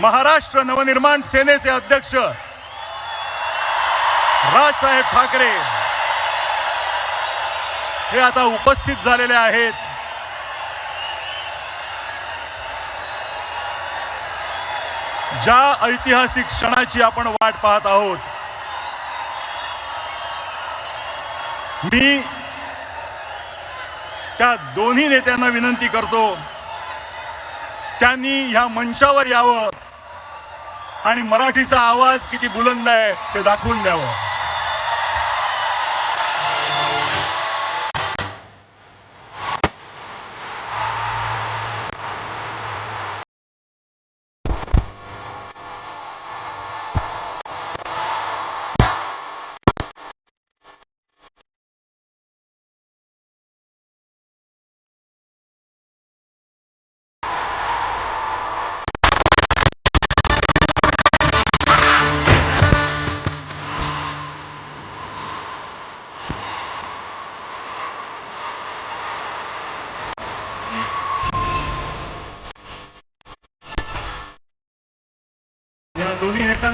महाराष्ट्र नवनिर्माण सेनेचे अध्यक्ष राजसाहेब ठाकरे हे आता उपस्थित झालेले आहेत. ज्या ऐतिहासिक क्षणाची आपण वाट पाहत आहोत मी त्या दोन्ही नेत्यांना विनंती करतो त्यांनी ह्या मंचावर यावं. आणि मराठीचा आवाज किती बुलंद आहे ते दाखवून द्यावं.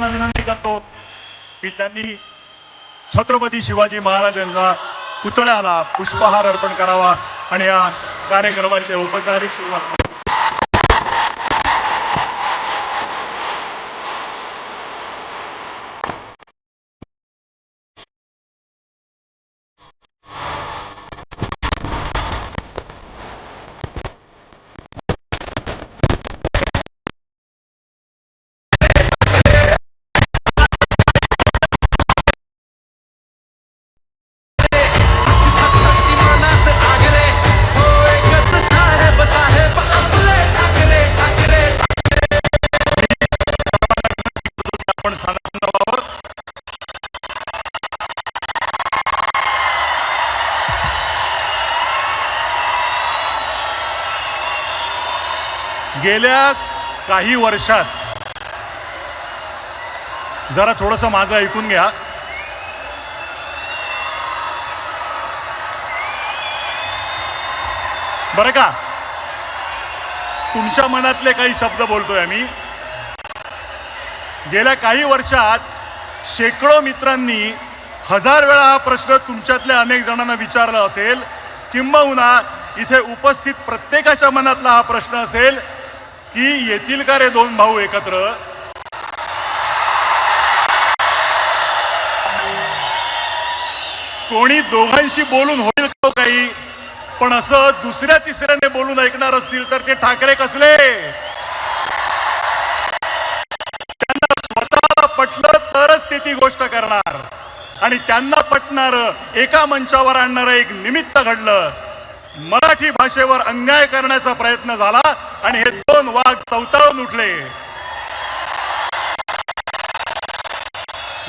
विनंती करतो. की त्यांनी छत्रपती शिवाजी महाराजांना पुतळ्याला पुष्पहार अर्पण करावा आणि या कार्यक्रमाची औपचारिक सुरुवात गेल्या काही वर्षात जरा थोडंसं माझं ऐकून घ्या. बरं का? तुमच्या मनातले काही शब्द बोलतोय आम्ही. गेल्या काही वर्षात शेकडो मित्रांनी हजार वेळा हा प्रश्न तुमच्यातल्या अनेक जणांना विचारला असेल किंबहुना इथे उपस्थित प्रत्येकाच्या मनातला हा प्रश्न असेल की येतील का रे दोन भाऊ एकत्र? कोणी दोघांशी बोलून होईल का हो काही? पण असं दुसऱ्या तिसऱ्याने बोलून ऐकणार असतील तर ते ठाकरे कसले? त्यांना स्वतःला पटलं तरच ते ती गोष्ट करणार. आणि त्यांना पटणार एका मंचावर आणणारं एक निमित्त घडलं. मराठी भाषेवर अन्याय करण्याचा प्रयत्न झाला आणि हे दोन वाघ चौतावून उठले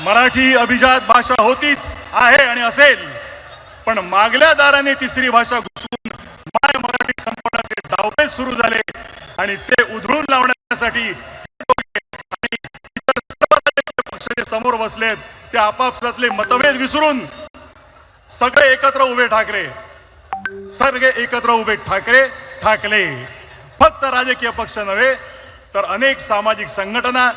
मराठी अभिजात भाषा होतीच आहे आणि असेल. पण मागल्या दाराने तिसरी भाषा घुसवून माय मराठी संपवण्याचे डावपे सुरू झाले आणि ते उधळून लावण्यासाठी समोर बसलेत ते आपापसातले मतभेद विसरून सगळे एकत्र उभे ठाकरे. सगळे एकत्र उभे ठाकरे ठाकले. फक्त राजकीय पक्ष नव्हे तर अनेक सामाजिक संघटना